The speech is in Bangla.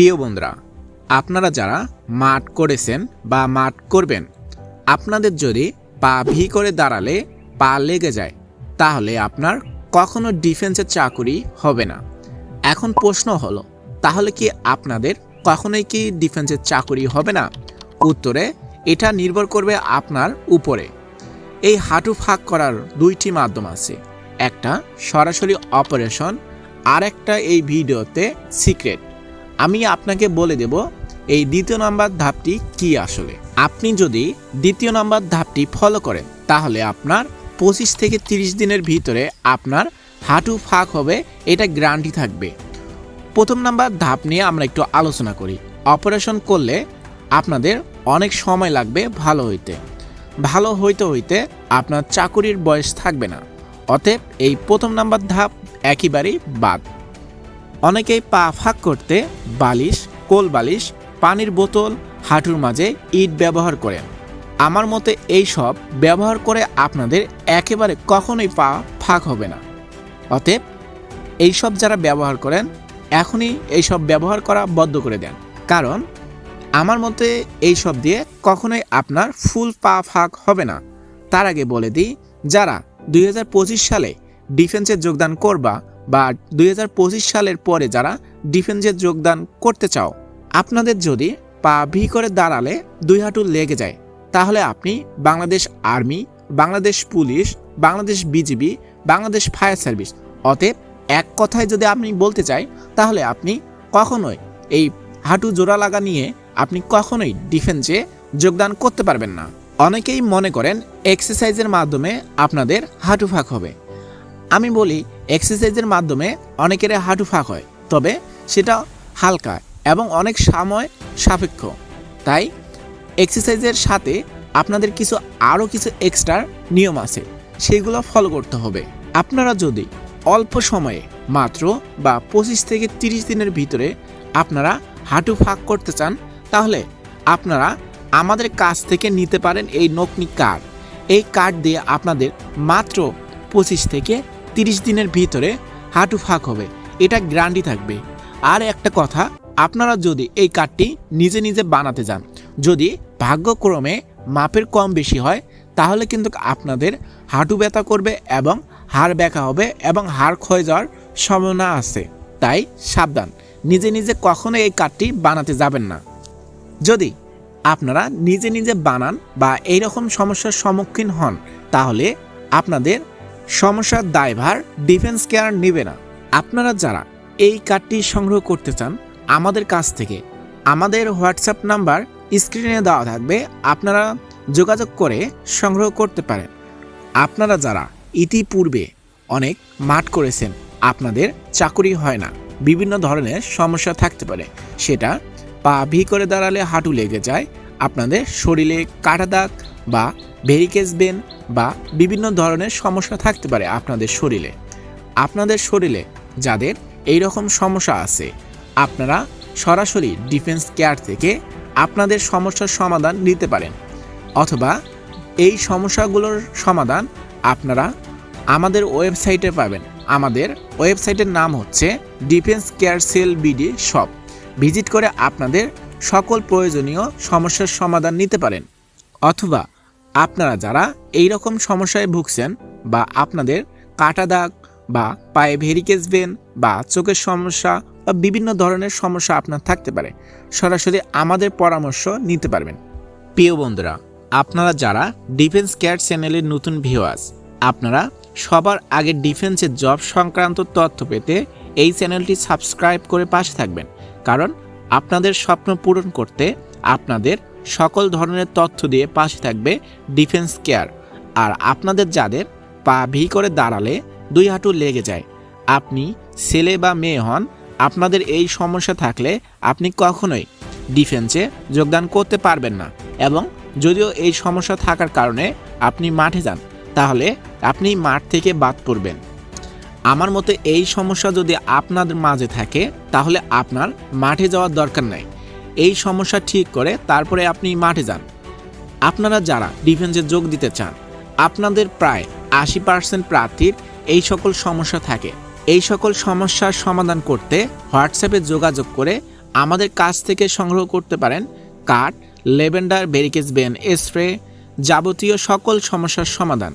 প্রিয় বন্ধুরা, আপনারা যারা মাঠ করেছেন বা মাঠ করবেন, আপনাদের যদি পা ভি করে দাঁড়ালে পা লেগে যায়, তাহলে আপনার কখনো ডিফেন্সের চাকুরি হবে না। এখন প্রশ্ন হলো, তাহলে কি আপনাদের কখনোই কি ডিফেন্সের চাকুরি হবে না? উত্তরে, এটা নির্ভর করবে আপনার উপরে। এই হাঁটু ফাঁক করার দুইটি মাধ্যম আছে। একটা সরাসরি অপারেশন আর একটা এই ভিডিওতে সিক্রেট আমি আপনাকে বলে দেব, এই দ্বিতীয় নাম্বার ধাপটি কি আসলে? আপনি যদি দ্বিতীয় নাম্বার ধাপটি ফলো করেন, তাহলে আপনার পঁচিশ থেকে তিরিশ দিনের ভিতরে আপনার হাঁটু ফাঁক হবে, এটা গ্যারান্টি থাকবে। প্রথম নাম্বার ধাপ নিয়ে আমরা একটু আলোচনা করি। অপারেশন করলে আপনাদের অনেক সময় লাগবে ভালো হইতে। ভালো হইতে হইতে আপনার চাকুরির বয়স থাকবে না। অতএব এই প্রথম নাম্বার ধাপ একেবারেই বাদ। অনেকেই পা ফাঁক করতে বালিশ, কোল বালিশ, পানির বোতল, হাঁটুর মাঝে ইট ব্যবহার করেন। আমার মতে এই সব ব্যবহার করে আপনাদের একেবারে কখনোই পা ফাঁক হবে না। অতএব এইসব যারা ব্যবহার করেন, এখনই এইসব ব্যবহার করা বদ্ধ করে দেন। কারণ আমার মতে এই সব দিয়ে কখনোই আপনার ফুল পা ফাঁক হবে না। তার আগে বলে দিই, যারা দুই হাজার পঁচিশ সালে ডিফেন্সে যোগদান করবা বা দুই হাজার পঁচিশ সালের পরে যারা ডিফেন্সে যোগদান করতে চাও, আপনাদের যদি পা ভি করে দাঁড়ালে দুই হাঁটু লেগে যায়, তাহলে আপনি Bangladesh army, Bangladesh police, Bangladesh BGB, Bangladesh fire service, অতএব এক কথায় যদি আপনি বলতে চাই, তাহলে আপনি কখনোই এই হাঁটু জোড়া লাগা নিয়ে আপনি কখনোই ডিফেন্সে যোগদান করতে পারবেন না। অনেকেই মনে করেন, এক্সারসাইজের মাধ্যমে আপনাদের হাঁটু ফাঁক হবে। আমি বলি এক্সারসাইজের মাধ্যমে অনেকের হাঁটু ফাঁক হয়, তবে সেটা হালকা এবং অনেক সময় সাপেক্ষ। তাই এক্সারসাইজের সাথে আপনাদের কিছু আরও কিছু এক্সট্রা নিয়ম আছে, সেগুলো ফলো করতে হবে। আপনারা যদি অল্প সময়ে মাত্র বা পঁচিশ থেকে তিরিশ দিনের ভিতরে আপনারা হাঁটু ফাঁক করতে চান, তাহলে আপনারা আমাদের কাছ থেকে নিতে পারেন এই নকনি কার্ড এই কার্ড দিয়ে আপনাদের মাত্র পঁচিশ থেকে তিরিশ দিনের ভিতরে হাঁটু ফাঁক হবে, এটা গ্যারান্টি থাকবে। আর একটা কথা, আপনারা যদি এই কার্ডটি নিজে নিজে বানাতে যান, যদি ভাগ্যক্রমে মাপের কম বেশি হয়, তাহলে কিন্তু আপনাদের হাঁটু ব্যথা করবে এবং হাড় ব্যাকা হবে এবং হাড় ক্ষয় যাওয়ার সম্ভাবনা আছে। তাই সাবধান, নিজে নিজে কখনো এই কার্ডটি বানাতে যাবেন না। যদি আপনারা নিজে নিজে বানান বা এই রকম সমস্যার সম্মুখীন হন, তাহলে আপনাদের সমস্যার দায়ভার ডিফেন্স কেয়ার নেবে না। আপনারা যারা এই কার্ডটি সংগ্রহ করতে চান, আমাদের কাছ থেকে আমাদের হোয়াটসঅ্যাপ নাম্বার স্ক্রিনে দেওয়া থাকবে। আপনারা যোগাযোগ করে সংগ্রহ করতে পারেন। আপনারা যারা ইতিপূর্বে অনেক মাঠ করেছেন, আপনাদের চাকুরি হয় না। বিভিন্ন ধরনের সমস্যা থাকতে পারে। সেটা পা ভি করে দাঁড়ালে হাঁটু লেগে যায়, আপনাদের শরীরে কাটা দাগ বা ভেরিকেজ বেন বা বিভিন্ন ধরনের সমস্যা থাকতে পারে আপনাদের শরীরে। আপনাদের শরীরে যাদের এই রকম সমস্যা আছে, আপনারা সরাসরি ডিফেন্স কেয়ার থেকে আপনাদের সমস্যার সমাধান নিতে পারেন। অথবা এই সমস্যাগুলোর সমাধান আপনারা আমাদের ওয়েবসাইটে পাবেন। আমাদের ওয়েবসাইটের নাম হচ্ছে defence care cell BD shop visit করে আপনাদের সকল প্রয়োজনীয় সমস্যার সমাধান নিতে পারেন। অথবা আপনারা যারা এই রকম সমস্যায় ভুগছেন বা আপনাদের কাটা দাগ বা পায়ে ভেরিকেজ বেন বা চোখের সমস্যা বা বিভিন্ন ধরনের সমস্যা আপনার থাকতে পারে, সরাসরি আমাদের পরামর্শ নিতে পারবেন। প্রিয় বন্ধুরা, আপনারা যারা ডিফেন্স কেয়ার চ্যানেলের নতুন ভিউয়ার্স, আপনারা সবার আগে ডিফেন্সের জব সংক্রান্ত তথ্য পেতে এই চ্যানেলটি সাবস্ক্রাইব করে পাশে থাকবেন। কারণ আপনাদের স্বপ্ন পূরণ করতে আপনাদের সকল ধরনের তথ্য দিয়ে পাশে থাকবে ডিফেন্স কেয়ার। আর আপনাদের যাদের পা ভি করে দাঁড়ালে দুই হাঁটু লেগে যায়, আপনি ছেলে বা মেয়ে হন, আপনাদের এই সমস্যা থাকলে আপনি কখনোই ডিফেন্সে যোগদান করতে পারবেন না। এবং যদিও এই সমস্যা থাকার কারণে আপনি মাঠে যান, তাহলে আপনি মাঠ থেকে বাদ পড়বেন। আমার মতে এই সমস্যা যদি আপনাদের মাঝে থাকে, তাহলে আপনার মাঠে যাওয়ার দরকার নাই। এই সমস্যা ঠিক করে তারপরে আপনি মাঠে যান। আপনারা যারা ডিফেন্সে যোগ দিতে চান, আপনাদের প্রায় আশি পার্সেন্ট প্রার্থীর এই সকল সমস্যা থাকে। এই সকল সমস্যার সমাধান করতে হোয়াটসঅ্যাপে যোগাযোগ করে আমাদের কাছ থেকে সংগ্রহ করতে পারেন কাঠ, লেভেন্ডার বেরিকেজ বেন স্প্রে যাবতীয় সকল সমস্যার সমাধান।